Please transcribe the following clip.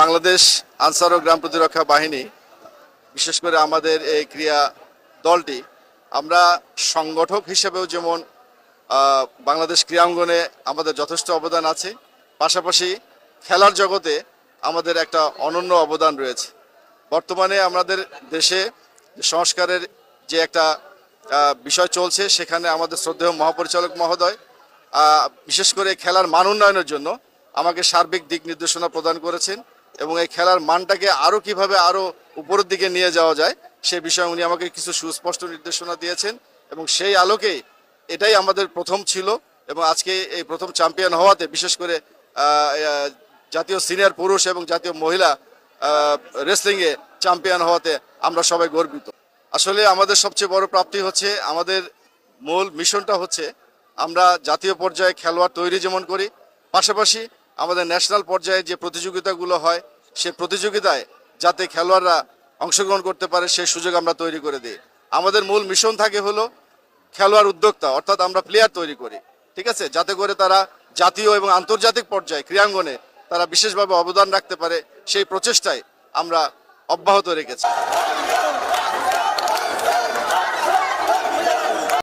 বাংলাদেশ আনসার ও গ্রাম প্রতিরক্ষা বাহিনী, বিশেষ করে আমাদের এই ক্রিয়া দলটি, আমরা সংগঠক হিসেবেও যেমন বাংলাদেশ ক্রীড়াঙ্গনে আমাদের যথেষ্ট অবদান আছে, পাশাপাশি খেলার জগতে আমাদের একটা অনন্য অবদান রয়েছে। বর্তমানে আমাদের দেশে সংস্কারের যে একটা বিষয় চলছে, সেখানে আমাদের শ্রদ্ধেয় মহাপরিচালক মহোদয় বিশেষ করে খেলার মান উন্নয়নের জন্য আমাকে সার্বিক দিক নির্দেশনা প্রদান করেছেন। এবং এই খেলার মানটাকে আরও কীভাবে আরও উপরের দিকে নিয়ে যাওয়া যায়, সে বিষয়ে উনি আমাকে কিছু সুস্পষ্ট নির্দেশনা দিয়েছেন এবং সেই আলোকেই এটাই আমাদের প্রথম ছিল এবং আজকে এই প্রথম চ্যাম্পিয়ন হওয়াতে বিশেষ করে জাতীয় সিনিয়র পুরুষ এবং জাতীয় মহিলা রেসলিংয়ে চ্যাম্পিয়ন হওয়াতে আমরা সবাই গর্বিত। আসলে আমাদের সবচেয়ে বড় প্রাপ্তি হচ্ছে আমাদের মূল মিশনটা হচ্ছে আমরা জাতীয় পর্যায়ে খেলোয়াড় তৈরি যেমন করি, পাশাপাশি আমাদের ন্যাশনাল পর্যায়ে যে প্রতিযোগিতাগুলো হয় সে প্রতিযোগিতায় যাতে খেলোয়াড়রা অংশগ্রহণ করতে পারে, সেই সুযোগ আমরা তৈরি করে দিই। আমাদের মূল মিশন থাকে হলো খেলোয়াড় উদ্যোক্তা, অর্থাৎ আমরা প্লেয়ার তৈরি করি, ঠিক আছে? যাতে করে তারা জাতীয় এবং আন্তর্জাতিক পর্যায়ে, ক্রীড়াঙ্গনে তারা বিশেষভাবে অবদান রাখতে পারে, সেই প্রচেষ্টায় আমরা অব্যাহত রেখেছি।